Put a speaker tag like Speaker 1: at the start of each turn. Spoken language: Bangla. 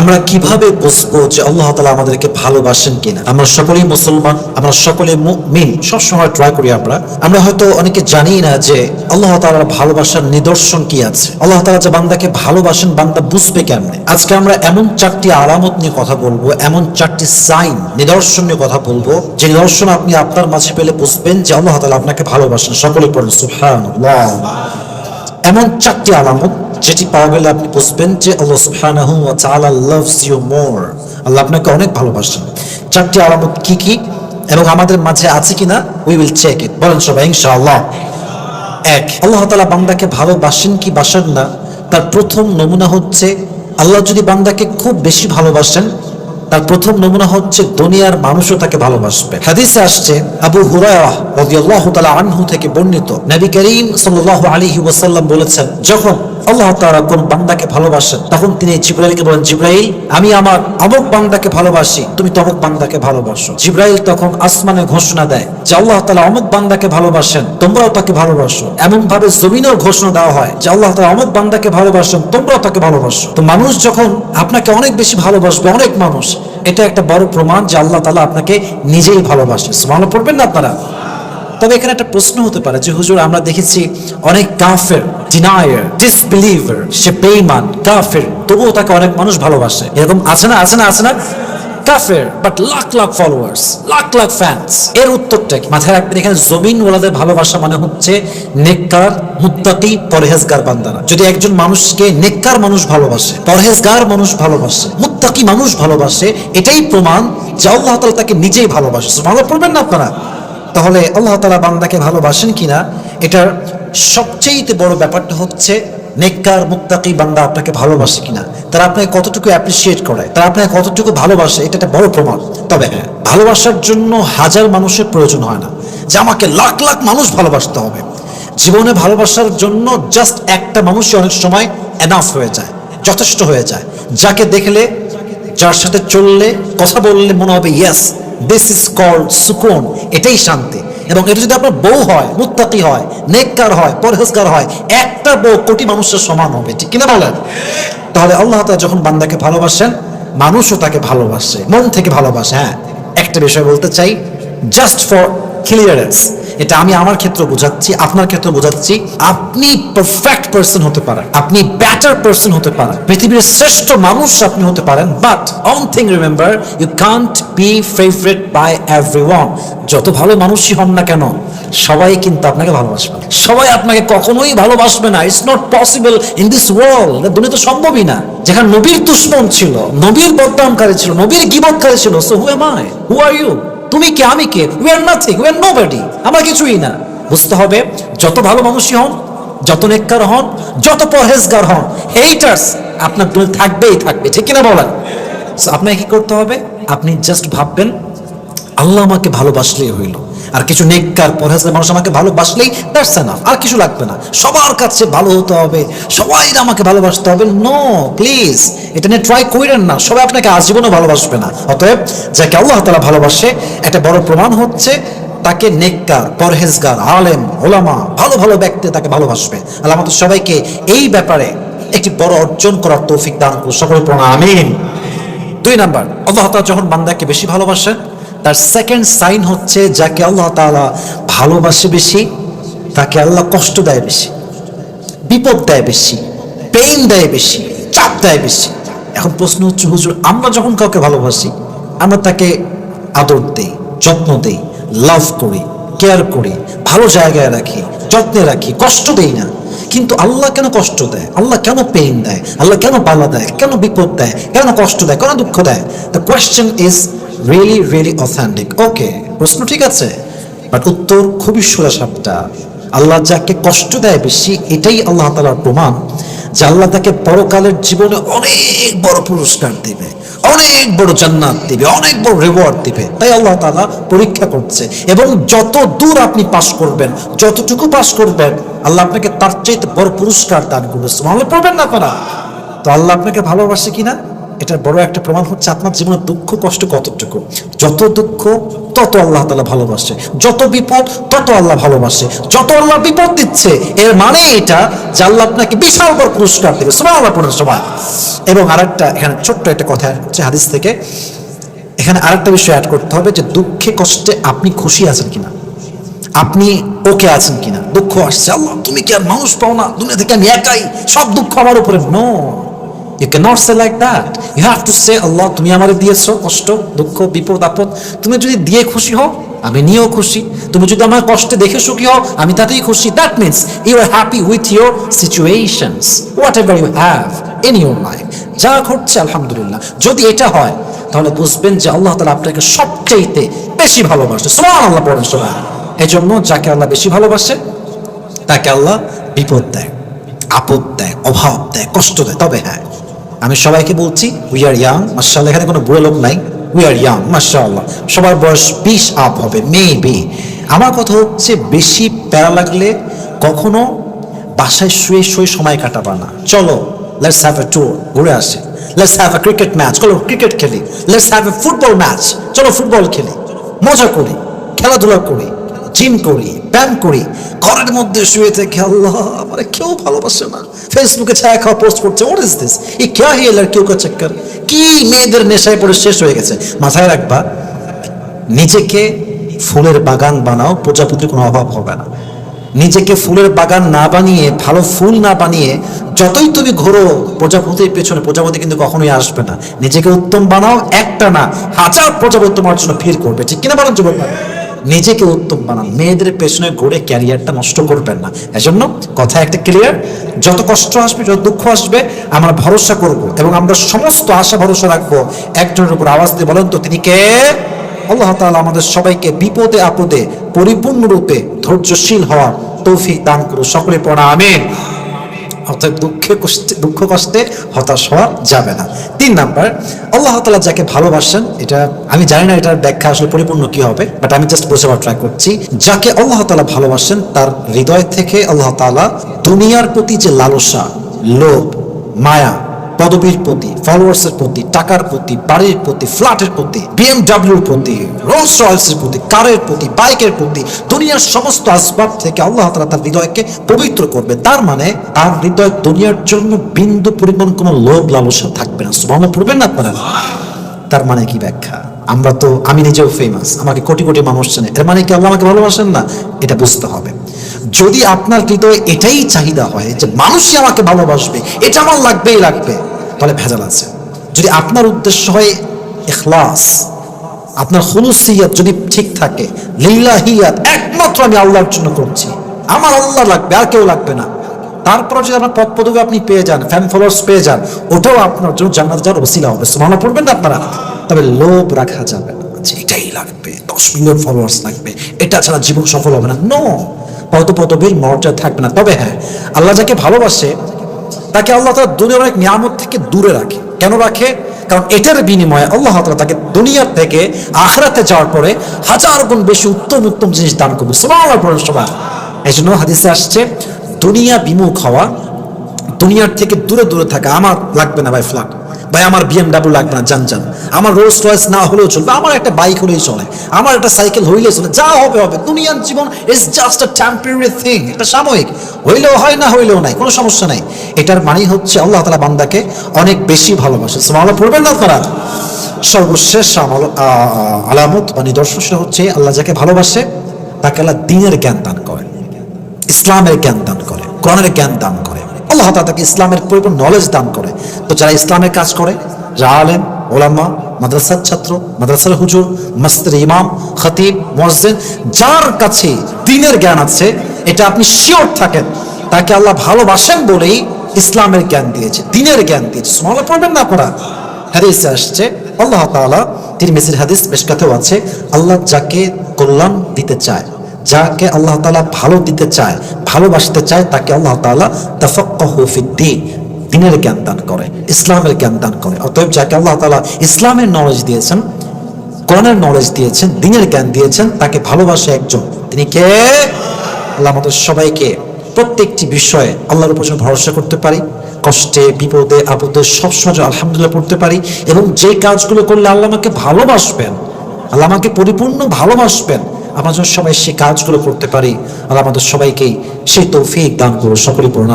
Speaker 1: আমরা কীভাবে বুঝব যে আল্লাহ তালা আমাদেরকে ভালোবাসেন কিনা? আমরা সকলেই মুসলমান, আমরা সকলে মিন সবসময় ট্রাই করি আমরা। আমরা হয়তো অনেকে জানি না যে আল্লাহ তালার ভালোবাসার নিদর্শন কি আছে। আল্লাহ তালা যে বান্দাকে ভালোবাসেন, বান্দা বুঝবে কেমনে? আজকে আমরা এমন চারটি আলামত নিয়ে কথা বলব, এমন চারটি সাইন নিদর্শন নিয়ে কথা বলব, যে নিদর্শন আপনি আপনার মাঝে পেলে বুঝবেন যে আল্লাহ তালা আপনাকে ভালোবাসেন। সকলে পড়েন সুহান এমন চারটি আলামত যেটি পাওয়া গেলে আপনি বুঝবেন যে আল্লাহ সুবহানাহু ওয়া তাআলা লাভস ইউ মোর আল্লাহ আপনাকে অনেক ভালোবাসেন। চারটি আলামত কি কি এবং আমাদের মাঝে আছে কিনা উই উইল চেক ইট বলেন সবাই, ইনশাআল্লাহ। এক, আল্লাহ তাআলা বান্দাকে ভালোবাসেন কি বাসেন না? তার প্রথম নমুনা হচ্ছে, আল্লাহ যদি বান্দাকে খুব বেশি ভালোবাসেন, তার প্রথম নমুনা হচ্ছে দুনিয়ার মানুষও তাকে ভালোবাসবে। হাদিসে আসছে, আবু হুরায়রা রাদিয়াল্লাহু তাআলা আনহু থেকে বর্ণিত, নবী করিম সাল্লাল্লাহু আলাইহি ওয়াসাল্লাম বলেছেন, যখন আল্লাহ তাআলা কোন বান্দাকে ভালোবাসেন? তখন তিনি জিব্রাইলকে বলেন, জিব্রাইল, আমি আমার অমুক বান্দাকে ভালোবাসি। তুমি তমুক বান্দাকে ভালোবাসো। জিব্রাইল তখন আসমানে ঘোষণা দেয় যে আল্লাহ তাআলা অমুক বান্দাকে ভালোবাসেন, তোমরাও তাকে ভালোবাসো। এমন ভাবে জমিনেও ঘোষণা দেওয়া হয় যে আল্লাহ তালা অমুক বান্দাকে ভালোবাসেন, তোমরাও তাকে ভালোবাসো। তো মানুষ যখন আপনাকে অনেক বেশি ভালোবাসবে, অনেক মানুষ, এটা একটা বড় প্রমাণ যে আল্লাহ তালা আপনাকে নিজেই ভালোবাসে। ভালো পড়বেন না আপনারা? তবে এখানে একটা প্রশ্ন হতে পারে যে, হুজুর, আমরা দেখেছি অনেক কাফের ডিনায়ার ডিসবিলিভার সে বেঈমান, কাফের, তবুও তাকে অনেক মানুষ ভালোবাসে। এরকম আছে না আছে না আছে না? কাফের but lakh lakh followers lakh lakh fans এর উত্তরটা কি? মাথায় রাখবেন, এখানে জমিন ওয়ালাদের ভালোবাসা মানে হচ্ছে নেককার পরহেজগার বান্দারা। যদি একজন মানুষকে নেককার মানুষ ভালোবাসে, পরহেজগার মানুষ ভালোবাসে মানুষ ভালোবাসে, এটাই প্রমাণ যে আল্লাহ তাকে নিজেই ভালোবাসে। ভালো পড়বেন না আপনারা? তাহলে আল্লাহ তালা বান্দাকে ভালোবাসেন কিনা? এটার সবচেয়ে বড় ব্যাপারটা হচ্ছে নেককার মুক্তাকি বান্দা আপনাকে ভালোবাসে কিনা? তারা আপনাকে কতটুকু অ্যাপ্রিসিয়েট করে? তারা আপনাকে কতটুকু ভালোবাসে? এটা একটা বড় প্রমাণ। তবে হ্যাঁ ভালোবাসার জন্য হাজার মানুষের প্রয়োজন হয় না। যে আমাকে লাখ লাখ মানুষ ভালোবাসতে হবে। জীবনে ভালোবাসার জন্য জাস্ট একটা মানুষই অনেক সময় এনাফ হয়ে যায়, যথেষ্ট হয়ে যায়। যাকে দেখলে, যার সাথে চললে, কথা বললে মনে হবে ইয়েস দিস ইজ কল্ড সুকুন এটাই শান্তি। এবং এটা যদি আপনার বউ হয়, মুত্তাকি হয়, নেককার হয়, পরহেজগার হয়, একটা বউ কোটি মানুষের সমান হবে, ঠিক কিনা বলেন? তাহলে আল্লাহ তালা যখন বান্দাকে ভালোবাসেন, মানুষও তাকে ভালোবাসে, মন থেকে ভালোবাসে হ্যাঁ। একটা বিষয় বলতে চাই জাস্ট ফর ক্লিয়ারেন্স এটা আমি আমার ক্ষেত্রে বোঝাচ্ছি, আপনার ক্ষেত্রে বোঝাচ্ছি। আপনি পারফেক্ট পার্সন হতে পারেন। আপনি ব্যাটার পার্সন হতে পারেন। পৃথিবীর শ্রেষ্ঠ মানুষ আপনি হতে পারেন but one thing remember you can't be favourite by every যত ভালো মানুষই হন না কেন, সবাই কিন্তু আপনাকে ভালোবাসবে সবাই আপনাকে কখনোই ভালোবাসবে না। It's not possible in this world দুনিয়া তো সম্ভবই না। যেখানে নবীর দুশ্মন ছিল, নবীর বদনামকারী ছিল, নবীর গিবতকারী ছিল। So who am I who are you তুমি কে? আমি কে? We are nothing we are nobody আমরা কিছুই না। বুঝতে হবে, যত ভালো মানুষই হন, যত নেককার হন, যত পরহেজগার হন হেইটার্স আপনার দূরে থাকবেই থাকবে। ঠিক কিনা বলেন? আপনাকে কি করতে হবে? আপনি জাস্ট ভাববেন, আল্লাহ আমাকে ভালোবাসলেই হইল। আর কিছু নেককার পরহেজগার মানুষ আমাকে ভালোবাসলেই দ্যাটস এনাফ আর কিছু লাগবে না। সবার কাছে ভালো হতে হবে, সবাই আমাকে ভালোবাসতে হবে। নো প্লিজ এটা নিয়ে ট্রাই করেন না, সবাই আপনাকে আজীবনও ভালোবাসবে না। অতএব যাকে আল্লাহ তালা ভালোবাসে, একটা বড় প্রমাণ হচ্ছে, তাকে নেককার, পরহেজগার, আলেম, ওলামা, ভালো ভালো ব্যক্তি তাকে ভালোবাসবে। আল্লাহ আমাদের সবাইকে এই ব্যাপারে একটি বড় অর্জন করার তৌফিক দান করুন। সকলে প্রণাম আমিন। দুই নাম্বার, আল্লাহ যখন বান্দাকে বেশি ভালোবাসেন তার সেকেন্ড সাইন হচ্ছে যাকে আল্লাহ তাআলা ভালোবাসে বেশি, তাকে আল্লাহ কষ্ট দেয় বেশি, বিপদ দেয় বেশি পেইন দেয় বেশি, চাপ দেয় বেশি। এখন প্রশ্ন হচ্ছে, হুজুর, আমরা যখন কাউকে ভালোবাসি, আমরা তাকে আদর দেই, যত্ন দেই লাভ করি কেয়ার করি, ভালো জায়গায় রাখি, যত্নে রাখি, কষ্ট দেই না। কিন্তু আল্লাহ কেন কষ্ট দেয়? আল্লাহ কেন পেইন দেয়? আল্লাহ কেন বালা দেয়? কেন বিপদ দেয়? কেন কষ্ট দেয়? কেন দুঃখ দেয়? The question is really really authentic okay প্রশ্ন ঠিক আছে? বাট উত্তর খুবই সোজা সাপটা আল্লাহ যাকে কষ্ট দেয় বেশি, এটাই আল্লাহ তালার প্রমাণ যে আল্লাহ তাকে পরকালের জীবনে অনেক বড় পুরস্কার দিবে। অনেক বড় জান্নাত দিবে, অনেক বড় রিওয়ার্ড দিবে। তাই আল্লাহ তাআলা পরীক্ষা করছে এবং যত দূর আপনি পাস করবেন, যতটুকু পাস করবেন, আল্লাহ আপনাকে তার চাইতে বড় পুরস্কার দান করবে। সুবহানাল্লাহ, পড়বেন না আপনারা? তো আল্লাহ আপনাকে ভালোবাসে কিনা? এটার বড় একটা প্রমাণ হচ্ছে আপনার জীবনের দুঃখ, কষ্ট কতটুকু? যত দুঃখ তত আল্লাহ তালা ভালোবাসে। যত বিপদ, তত আল্লাহ ভালোবাসে। যত আল্লাহ বিপদ দিচ্ছে, এর মানে এটা যে আল্লাহ আপনাকে বিশাল বড় পুরস্কার দেবে। সবাই আল্লাহ পড়েন সবাই। এবং আরেকটা, এখানে ছোট্ট একটা কথা হচ্ছে হাদিস থেকে। এখানে আরেকটা বিষয় অ্যাড করতে হবে যে দুঃখে, কষ্টে আপনি খুশি আছেন কিনা? আপনি ওকে আছেন কিনা? দুঃখ আসছে, আল্লাহ, তুমি কি আর মানুষ পাও না? দুনিয়া থেকে আমি একাই, সব দুঃখ আমার উপরে। No. You not say like that you have to say Allah তুমি আমারে দিয়েছ কষ্ট, দুঃখ, বিপদ, আপদ। তুমি যদি দিয়ে খুশি হও, আমি নিয়েও খুশি। তুমি যদি আমার কষ্টে দেখে সুখী হও, আমি তাতেই খুশি। That means you are happy with your situations whatever you have in your life যা ঘটছে, আলহামদুলিল্লাহ। যদি এটা হয়, তাহলে বুঝবেন যে আল্লাহ তালা আপনাকে সবচাইতে বেশি ভালোবাসে। সোমান আল্লাহ পড়েন সোমান এই জন্য যাকে আল্লাহ বেশি ভালোবাসে, তাকে আল্লাহ বিপদ দেয়, আপদ দেয়, অভাব দেয়, কষ্ট দেয়। তবে হ্যাঁ আমি সবাইকে বলছি উই আর ইয়াং মার্শাল্লাহ এখানে কোনো বুড়ো লোক নাই উই আর ইয়াং মার্শাল্লাহ সবার বয়স বিশ আপ হবে মে বি আমার কথা হচ্ছে, বেশি প্যারা লাগলে কখনো বাসায় শুয়ে শুয়ে সময় কাটাবা না। চলো লেটস হ্যাভ এ ট্যুর ঘুরে আসে। Let's have a cricket match চলো ক্রিকেট খেলি। Let's have a football match চলো ফুটবল খেলি। মজা করি, খেলাধুলা করি। জিম করি, ব্যায়াম করি, ঘরের মধ্যে শুয়ে থেকে আল্লাহ, আমার কেউ ভালোবাসে না। ফেসবুকে ছায়া খাওয়া পোস্ট করছে হোয়াট ইজ দিস এই ক্যা হি লড়কিও কা চক্কর? কি মেয়েদের নেশায় পড়ে শেষ হয়ে গেছে? মাথায় রাখবা, নিজেকে ফুলের বাগান বানাও, প্রজাপতির কোনো অভাব হবে না। নিজেকে ফুলের বাগান না বানিয়ে, ভালো ফুল না বানিয়ে, যতই তুমি ঘোরো, প্রজাপতির পেছনে প্রজাপতি কিন্তু কখনোই আসবে না। নিজেকে উত্তম বানাও, একটা না, হাজার প্রজাপতি তোমার জন্য ভিড় করবে। ঠিক কিনা বলেন যুবক? নিজেকে উত্তম বানান। মেয়েদের পেছনে ঘুরে ক্যারিয়ারটা নষ্ট করবেন না। এজন্য কথা একটা ক্লিয়ার যত কষ্ট আসবে, যত দুঃখ আসবে, আমরা ভরসা করব এবং আমরা সমস্ত আশা ভরসা রাখব। একজনের উপর আওয়াজ দিয়ে বলেন তো, তিনি কে? আল্লাহ তাআলা আমাদের সবাইকে বিপদে আপদে পরিপূর্ণরূপে ধৈর্যশীল হওয়ার তৌফিক দান করুন সকলে পড়া আমিন। অর্থাৎ দুঃখে দুঃখ কষ্টে হতাশ হওয়া যাবে না। তিন নাম্বার, আল্লাহ তালা যাকে ভালোবাসেন, এটা আমি জানি না এটার ব্যাখ্যা আসলে পরিপূর্ণ কি হবে বাট আমি জাস্ট বোঝাবার ট্রাই করছি। যাকে আল্লাহ তালা ভালোবাসেন, তার হৃদয় থেকে আল্লাহ তালা দুনিয়ার প্রতি যে লালসা, লোভ, মায়া পদবীর প্রতি ফলোয়ার্সের প্রতি, টাকার প্রতি, বাড়ির প্রতি ফ্ল্যাটের প্রতি বিএমডাব্লিউর প্রতি রোলস রয়েলসের প্রতি কারের প্রতি বাইকের প্রতি, দুনিয়ার সমস্ত আসবাব থেকে আল্লাহ তালা তার হৃদয়কে পবিত্র করবে। তার মানে তার হৃদয় দুনিয়ার জন্য বিন্দু পরিমাণ কোনো লোভ লালসা থাকবে না। সুবহান পড়বেন না আপনারা? তার মানে কি ব্যাখ্যা? আমরা তো, আমি নিজেও ফেমাস আমাকে কোটি কোটি মানুষ চেনে। এর মানে কি আল্লাহ আমাকে ভালোবাসেন না? এটা বুঝতে হবে। যদি আপনার হৃদয়ে এটাই চাহিদা হয় যে মানুষই আমাকে ভালোবাসবে, এটা আমার লাগবেই লাগবে তাহলে ভেজাল আছে। যদি আপনার উদ্দেশ্য হয় ইখলাস, আপনার হুলুসিয়াত যদি ঠিক থাকে লিল্লাহিয়াত একমাত্র আমি আল্লাহর জন্য করছি। আমার আল্লাহ লাগবে, আর কেউ লাগবে না। তারপর যদি আপনার পদ পদবি আপনি পেয়ে যান ফ্যান ফলোয়ার্স পেয়ে যান, ওটাও আপনার জন্য জান্নাত যাওয়ার ওসিলা হবে। সুবহানাল্লাহ, পড়বেন না আপনারা? তবে লোভ রাখা যাবে না। যে এটাই লাগবে, দশ মিলিয়ন ফলোয়ার্স লাগবে, এটা ছাড়া জীবন সফল হবে না। নো পদ পদবীর মর্যাদা থাকবে না। তবে হ্যাঁ আল্লাহ যাকে ভালোবাসে তাকে আল্লাহ তালা দুনিয়ার অনেক নিয়ামত থেকে দূরে রাখে। কেন রাখে? কারণ এটার বিনিময়ে আল্লাহ তালা তাকে দুনিয়ার থেকে আখরাতে যাওয়ার পরে হাজার গুণ বেশি উত্তম উত্তম জিনিস দান করবে। সবার সবাই। এই জন্য হাদিসে আসছে, দুনিয়া বিমুখ হওয়া, দুনিয়ার থেকে দূরে দূরে থাকা আমার লাগবে না ভাই ফ্ল্যাট। ভাই, আমার বিএমডাব্লিউ লাগবে না, যান যান। আমার রোলস রয়েস না হলেও চলবে, আমার একটা বাইক হলেই চলে, আমার একটা সাইকেল হইলেই চলে, যা হবে হবে। দুনিয়ার জীবন is just a temporary thing এটা সাময়িক। হইলেও হয় না, হইলেও নাই, কোনো সমস্যা নাই। এটার মানেই হচ্ছে আল্লাহ তালা বান্দাকে অনেক বেশি ভালোবাসে। সুবহানাল্লাহ, পড়বেন না আপনারা? সর্বশেষ আমল- আলামত বা নিদর্শন, সেটা হচ্ছে আল্লাহ যাকে ভালোবাসে, তাকে আল্লাহ দিনের জ্ঞান দান করে ইসলামের জ্ঞান দান করে, কোরআনের জ্ঞান দান করে। আল্লাহ তাকে ইসলামের পরিপূর্ণ নলেজ দান করে। তো যারা ইসলামের কাজ করে, যারা আলেম, ওলামা, মাদ্রাসার ছাত্র, মাদ্রাসার হুজুর মস্তের ইমাম, খতিব মসজিদ যার কাছে দিনের জ্ঞান আছে, এটা আপনি শিওর থাকেন, তাকে আল্লাহ ভালোবাসেন বলেই ইসলামের জ্ঞান দিয়েছে দিনের জ্ঞান দিয়েছে। সুমালা পড়বেন না আপনারা? হাদিসে আসছে, আল্লাহ তিনি মেসির হাদিস বেশ কথাও আছে, আল্লাহ যাকে কল্যাণ দিতে চায় যাকে আল্লাহ তাআলা ভালো দিতে চায়, ভালোবাসতে চায়, তাকে আল্লাহ তাআলা তাফাক্কাহু ফিদ্দিন দিনের জ্ঞান দান করে, ইসলামের জ্ঞান দান করে। অতএব যাকে আল্লাহ তালা ইসলামের নলেজ দিয়েছেন, কোরআনের নলেজ দিয়েছেন, দিনের জ্ঞান দিয়েছেন, তাকে ভালোবাসে একজন, তিনি কে? আল্লাহ আমাদের সবাইকে প্রত্যেকটি বিষয়ে আল্লাহর উপর ভরসা করতে পারি, কষ্টে, বিপদে, আপদে সবসময় যেন আলহামদুলিল্লাহ পড়তে পারি এবং যে কাজগুলো করলে আল্লাহ আমাকে ভালোবাসবেন, আল্লাহ আমাকে পরিপূর্ণ ভালোবাসবেন আমরা সবাই সেই কাজগুলো করতে পারি আর আমাদের সবাইকেই সেই তৌফিক দান করো সকলে পূর্ণ